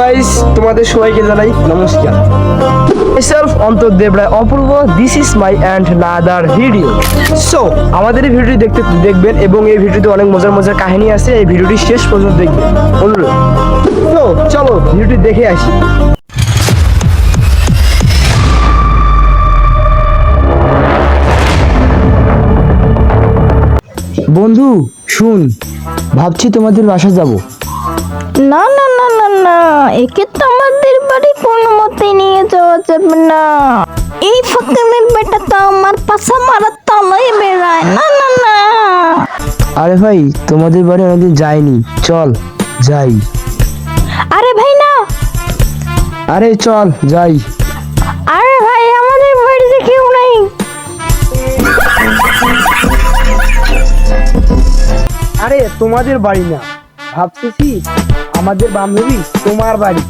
Guys তোমাদের সবাইকে জানাই নমস্কার। myself Antar Debroy Apurba this is my and another video so আমাদের এই ভিডিওটি দেখতে দেখবেন এবং এই ভিডিওতে অনেক মজার মজার কাহিনী আছে এই ভিডিওটি শেষ পর্যন্ত দেখবেন। অনুরোধ। তো চলো ভিডিওটি দেখে আসি। বন্ধু শুন ভাবছি তোমাদের বাসা যাব। না না না একে তো আমাদের বাড়ি কোনো মতে নিয়ে যাওয়া যাবে না। এই ফকিরের বেটা তো আমার পাশা মারার তলায় বেড়ায়। না না না। আরে ভাই তোমাদের বাড়ি অনেকদিন যাইনি। চল যাই। আরে ভাই না। আরে চল যাই। আরে ভাই আমাদের বাড়িতে কেউ নাই। আরে তোমাদের বাড়ি না। ভাবতেছি আমাদের বান্ধবী তোমার বাড়ি।